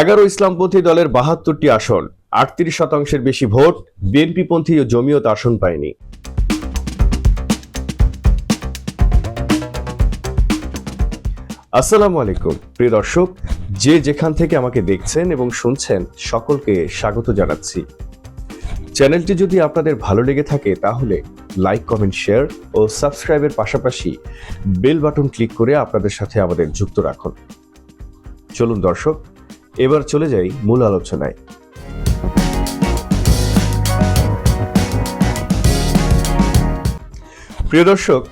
এগারো ইসলামপন্থী দলের বাহাত্তরটি আসন, আটত্রিশ শতাংশের বেশি ভোট, বিএনপিপন্থী ও জমিয়ত আসন পায়নি। আসসালামু আলাইকুম, প্রিয় দর্শক, যে যেখান থেকে আমাকে দেখছেন এবং শুনছেন, সকলকে স্বাগত জানাচ্ছি। চ্যানেলটি যদি আপনাদের ভালো লেগে থাকে, তাহলে লাইক, কমেন্ট, শেয়ার ও সাবস্ক্রাইবের পাশাপাশি বেল বাটন ক্লিক করে আপনাদের সাথে আমাদের যুক্ত রাখুন। চলুন দর্শক এবার চলে যাই মূল আলোচনায়। প্রিয় দর্শক,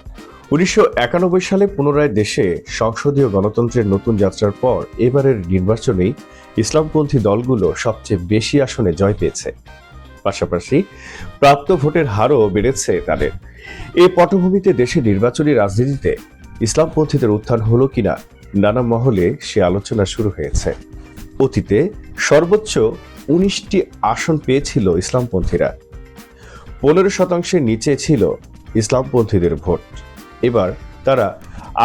উনিশশো একানব্বই সালে পুনরায় দেশে সংসদীয় গণতন্ত্রের নতুন যাত্রার পর এবারের নির্বাচনেই ইসলামপন্থী দলগুলো সবচেয়ে বেশি আসনে জয় পেয়েছে। পাশাপাশি প্রাপ্ত ভোটের হারও বেড়েছে তাদের। এই পটভূমিতে দেশের নির্বাচনী রাজনীতিতে ইসলামপন্থীদের উত্থান হলো কিনা নানা মহলে সে আলোচনা শুরু হয়েছে। অতীতে সর্বোচ্চ উনিশটি আসন পেয়েছিল ইসলামপন্থীরা। পনেরো শতাংশের নিচে ছিল ইসলামপন্থীদের ভোট। এবার তারা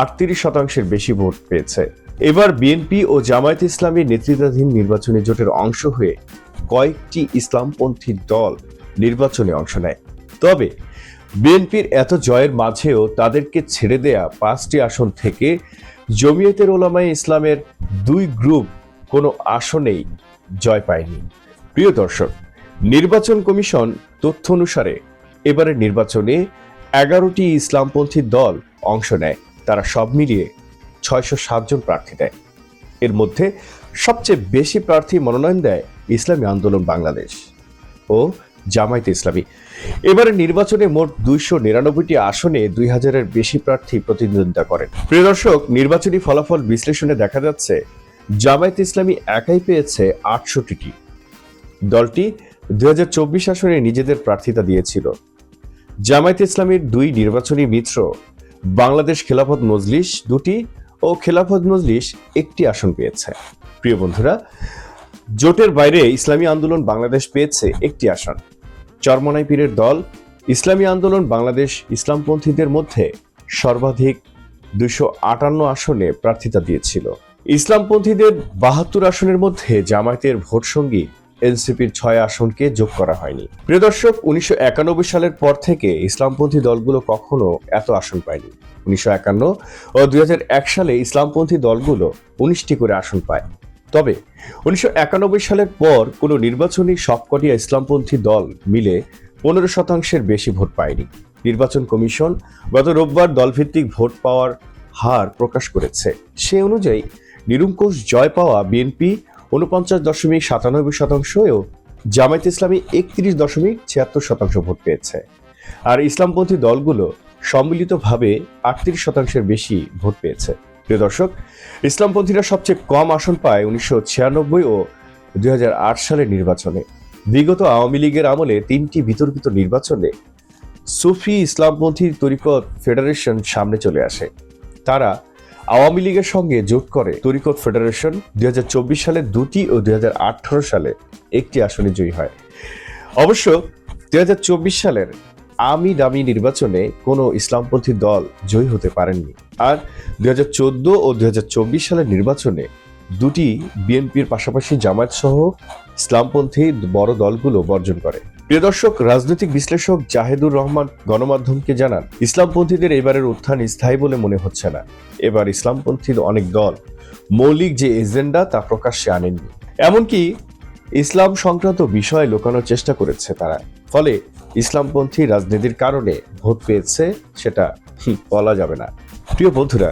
আটত্রিশ শতাংশের বেশি ভোট পেয়েছে। এবার বিএনপি ও জামায়াত ইসলামী নেতৃত্বাধীন নির্বাচনী জোটের অংশ হয়ে কয়েকটি ইসলামপন্থী দল নির্বাচনে অংশ নেয়। তবে বিএনপির এত জয়ের মাঝেও তাদেরকে ছেড়ে দেয়া পাঁচটি আসন থেকে জমিয়তের ওলামায়ে ইসলামের দুই গ্রুপ কোনো আসনেই জয় পায়নি। প্রিয় দর্শক, নির্বাচন কমিশন তথ্য অনুসারে এবারের নির্বাচনে এগারোটি ইসলামপন্থী দল অংশ নেয়। তারা সব মিলিয়ে ছয়শো সাতজন প্রার্থী দেয় এর মধ্যে সবচেয়ে বেশি প্রার্থী মনোনয়ন দেয় ইসলামী আন্দোলন বাংলাদেশ ও জামায়াতে ইসলামী। এবারে নির্বাচনে মোট দুইশো নিরানব্বইটি আসনে দুই হাজারের বেশি প্রার্থী প্রতিদ্বন্দ্বিতা করেন। প্রিয় দর্শক, নির্বাচনী ফলাফল বিশ্লেষণে দেখা যাচ্ছে জামায়াতে ইসলামী একাই পেয়েছে আটষট্টিটি। দলটি দুই হাজার চব্বিশ আসনে নিজেদের প্রার্থিতা দিয়েছিল। জামায়াতে ইসলামীর দুই নির্বাচনী মিত্র, বাংলাদেশ খেলাফত মজলিস দুটি ও খেলাফত মজলিস একটি আসন পেয়েছে। প্রিয় বন্ধুরা, জোটের বাইরে ইসলামী আন্দোলন বাংলাদেশ পেয়েছে একটি আসন। চরমনাই পীরের দল, ইসলামী আন্দোলন বাংলাদেশ ইসলামপন্থীদের মধ্যে সর্বাধিক দুশো আটান্ন আসনে প্রার্থিতা দিয়েছিল। ইসলামপন্থীদের বাহাত্তর আসনের মধ্যে জামায়াতের ভোট সঙ্গী এনসিপির ছয় আসনকে যোগ করা হয়নি। প্রিয় দর্শক, উনিশশো একানব্বই সালের পর থেকে ইসলামপন্থী দলগুলো কখনো এত আসন পায়নি। উনিশশো একান্ন ও দুই সালে ইসলামপন্থী দলগুলো উনিশটি করে আসন পায়। তবে উনিশশো একানব্বই সালের পর কোনো নির্বাচনী সবকটি ইসলামপন্থী দল মিলে পনেরো শতাংশের বেশি ভোট পায়নি। নির্বাচন কমিশন গত রোববার দলভিত্তিক ভোট পাওয়ার হার প্রকাশ করেছে। সে অনুযায়ী নিরঙ্কুশ জয় পাওয়া বিএনপি উনপঞ্চাশ দশমিক সাতানব্বই শতাংশ ও জামায়াত ইসলামী একত্রিশ দশমিক ছিয়াত্তর শতাংশ ভোট পেয়েছে। আর ইসলামপন্থী দলগুলো সম্মিলিতভাবে আটত্রিশ শতাংশের বেশি ভোট পেয়েছে। প্রিয় দর্শক, ইসলামপন্থীরা সবচেয়ে কম আসন পায় উনিশশো ছিয়ানব্বই ও দুই হাজার আট সালের নির্বাচনে। বিগত আওয়ামী লীগের আমলে তিনটি বিতর্কিত নির্বাচনে সুফি ইসলামপন্থী তরিকত ফেডারেশন সামনে চলে আসে। তারা আওয়ামী লীগের সঙ্গে জোট করে তরিকত ফেডারেশন দুই সালে দুটি ও দুই হাজার আঠারো সালে একটি আসনে জয়ী হয়। অবশ্য দু হাজার চব্বিশ সালের আমি দামি নির্বাচনে কোনো ইসলামপন্থী দল জয়ী হতে পারেননি। আর দুই হাজার চোদ্দ ও দুই হাজার চব্বিশ সালের নির্বাচনে দুটি বিএনপির পাশাপাশি জামায়াত সহ ইসলামপন্থী বড় দলগুলো বর্জন করে। প্রিয় দর্শক, রাজনৈতিক বিশ্লেষক জাহেদুর রহমান গণমাধ্যমকে জানান, ইসলামপন্থীদের এবারের উত্থান স্থায়ী বলে মনে হচ্ছে না। এবার ইসলামপন্থীর অনেক দল মৌলিক যে এজেন্ডা তা প্রকাশ্যে আনেননি। এমনকি ইসলাম সংক্রান্ত বিষয় লুকানোর চেষ্টা করেছে তারা। ফলে ইসলামপন্থী রাজনীতির কারণে ভোট পেয়েছে সেটা বলা যাবে না। প্রিয় বন্ধুরা,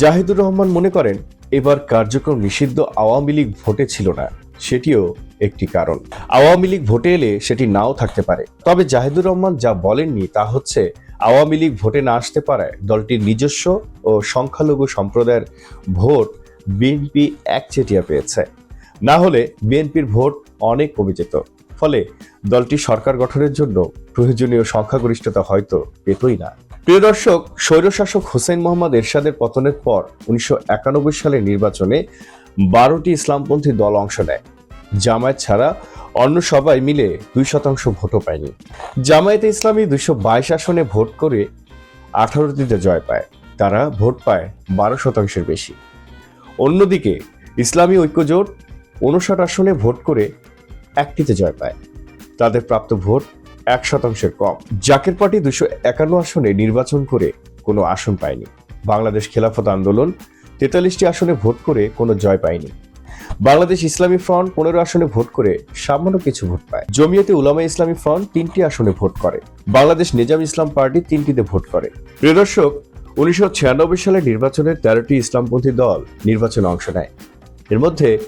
জাহিদুর রহমান মনে করেন, এবার কার্যক্রম নিষিদ্ধ আওয়ামী লীগ ভোটে ছিল না। সেটিও একটি কারণ। আওয়ামী লীগ ভোটে এলে সেটি নাও থাকতে পারে। তবে জাহিদুর রহমান যা বলেননি তা হচ্ছে, আওয়ামী লীগ ভোটে না আসতে পারায় দলটির নিজস্ব ও সংখ্যালঘু সম্প্রদায়ের ভোট বিএনপি একচেটিয়া পেয়েছে। না হলে বিএনপির ভোট অনেক কমে যেত ফলে দলটি সরকার গঠনের জন্য প্রয়োজনীয় সংখ্যাগরিষ্ঠতা হয়তো পেতই না। প্রিয় দর্শক, স্বৈরশাসক হোসেন মোহাম্মদ এরশাদের পতনের পর উনিশশো একানব্বই সালের নির্বাচনে বারোটি ইসলামপন্থী দল অংশ নেয়। জামায়াত ছাড়া অন্য সবাই মিলে দুই শতাংশ ভোটও পায়নি। জামায়াতে ইসলামী দুইশো বাইশ আসনে ভোট করে আঠারোটিতে জয় পায়। তারা ভোট পায় বারো শতাংশের বেশি। অন্যদিকে ইসলামী ঐক্যজোট উনষাট আসনে ভোট করে একটিতে জয় পায়। তাদের প্রাপ্ত ভোট এক শতাংশের কম। জাকের পার্টি দুশো একান্ন আসনে নির্বাচন করে কোনো আসন পায়নি। বাংলাদেশ খেলাফত আন্দোলন তেতাল্লিশটি আসনে ভোট করে কোনো জয় পায়নি। বাংলাদেশ ইসলামী ফ্রন্ট পনেরো আসনে ভোট করে সামান্য কিছু ভোট পায়। জমিয়তে উলামা ইসলামী ফ্রন্ট তিনটি আসনে ভোট করে। বাংলাদেশ নিজাম ইসলাম পার্টি তিনটিতে ভোট করে। প্রিয় দর্শক, উনিশশো সালের নির্বাচনের তেরোটি ইসলামপন্থী দল নির্বাচনে অংশ নেয়। এর মধ্যে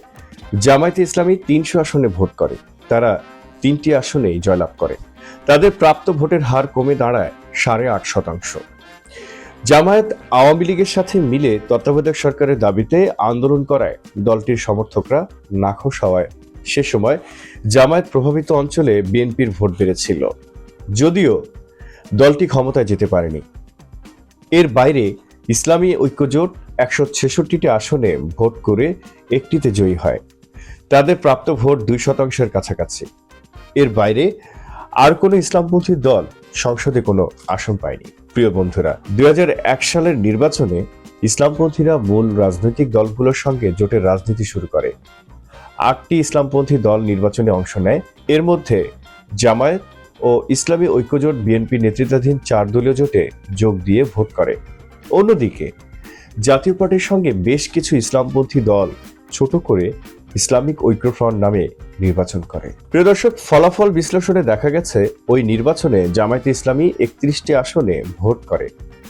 জামায়াতে ইসলামী তিনশো আসনে ভোট করে। তারা তিনটি আসনেই জয়লাভ করে। তাদের প্রাপ্ত ভোটের হার কমে দাঁড়ায় সাড়ে আট শতাংশ। জামায়াত আওয়ামী লীগের সাথে মিলে তত্ত্বাবধায়ক সরকারের দাবিতে আন্দোলন করায় দলটির সমর্থকরা নাখোশ হওয়ায়। সে সময় জামায়াত প্রভাবিত অঞ্চলে বিএনপির ভোট বেড়েছিল। যদিও দলটি ক্ষমতায় যেতে পারেনি। এর বাইরে ইসলামী ঐক্যজোট একশো ছেষট্টিটি আসনে ভোট করে একটিতে জয়ী হয়। তাদের প্রাপ্ত ভোট দুই শতাংশের কাছাকাছি। এর বাইরে আর কোনো ইসলামপন্থী দল সংসদে কোনো আসন পায়নি। প্রিয় বন্ধুরা, দুই হাজার এক সালের নির্বাচনে ইসলামপন্থীরা মূল রাজনৈতিক দলগুলোর সঙ্গে জোটের রাজনীতি শুরু করে। আটটি ইসলামপন্থী দল নির্বাচনে অংশ নেয়। এর মধ্যে জামায়াত ও ইসলামী ঐক্যজোট বিএনপি নেতৃত্বাধীন চার দলীয় জোটে যোগ দিয়ে ভোট করে। অন্যদিকে, জাতীয় পার্টির সঙ্গে বেশ কিছু ইসলামপন্থী দল ছোট করে ইসলামিক ঐক্যফ্রন্ট নামে নির্বাচন করে। প্রিয় দর্শক, ফলাফল বিশ্লেষণে দেখা গেছে, ওই নির্বাচনে জামায়াতে ইসলামী একত্রিশটি আসনে ভোট করে,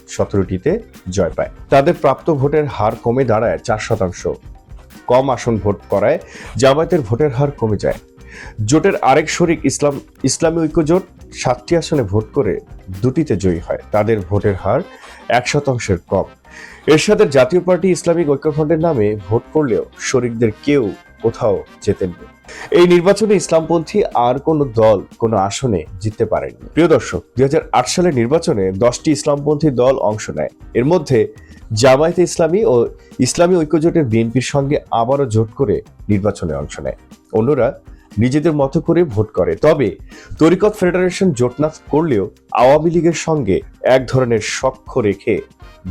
সতেরোটিতে জয় পায়। তাদের প্রাপ্ত ভোটের হার কমে দাঁড়ায় চার শতাংশ। কম আসন ভোট করায় জামায়াতের ভোটের হার কমে যায়। জোটের আরেক শরিক ইসলাম, ইসলামী ঐক্য জোট সাতটি আসনে ভোট করে দুটিতে জয়ী হয়। তাদের ভোটের হার এক শতাংশের কম। এরশাদের জাতীয় পার্টি ইসলামিক ঐক্যফ্রন্টের নামে ভোট করলেও শরিকদের কেউ কোথাও জেতেননি এই নির্বাচনে ইসলামপন্থী আর কোন দল, কোনো আসনে জিততে পারেনি প্রিয় দর্শক, দুই হাজার আট সালের নির্বাচনে দশটি ইসলামপন্থী দল অংশ নেয়। এর মধ্যে জামায়াতে ইসলামী ও ইসলামী ঐক্যজোটের বিএনপির সঙ্গে আবারও জোট করে নির্বাচনে অংশ নেয়। অন্যরা নিজেদের মতো করে ভোট করে। তবে তরিকত ফেডারেশন জোট না করলেও আওয়ামী লীগের সঙ্গে এক ধরনের সখ্য রেখে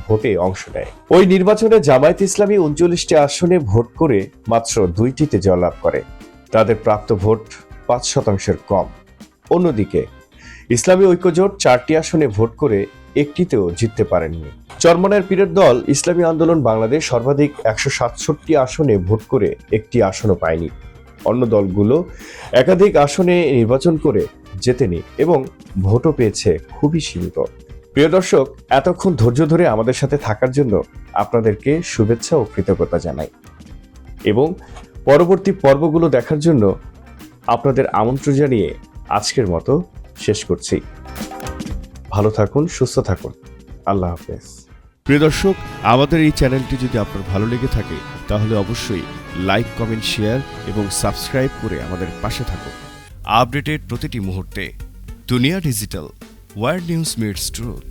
ভোটে অংশ নেয়। ওই নির্বাচনে জামায়াত ইসলামী উনচল্লিশটি আসনে ভোট করে মাত্র দুইটিতে জয়লাভ করে। তাদের প্রাপ্ত ভোট পাঁচ শতাংশের কম। অন্যদিকে, ইসলামী ঐক্যজোট চারটি আসনে ভোট করে একটিতেও জিততে পারেননি। চরমনের পীরের দল ইসলামী আন্দোলন বাংলাদেশ সর্বাধিক একশো সাতষট্টি আসনে ভোট করে একটি আসনও পায়নি। অন্য দলগুলো একাধিক আসনে নির্বাচন করে জেতেনি এবং ভোটও পেয়েছে খুবই সীমিত। প্রিয় দর্শক, এতক্ষণ ধৈর্য ধরে আমাদের সাথে থাকার জন্য আপনাদেরকে শুভেচ্ছা ও কৃতজ্ঞতা জানাই। এবং পরবর্তী পর্বগুলো দেখার জন্য আপনাদের আমন্ত্রণ জানিয়ে আজকের মতো শেষ করছি। ভালো থাকুন, সুস্থ থাকুন। আল্লাহ হাফেজ। প্রিয় দর্শক, আমাদের এই চ্যানেলটি যদি আপনার ভালো লেগে থাকে, তাহলে অবশ্যই লাইক, কমেন্ট, শেয়ার এবং সাবস্ক্রাইব করে আমাদের পাশে থাকুন। আপডেটেড প্রতিটি মুহূর্তে Duniya digital, world news meets truth.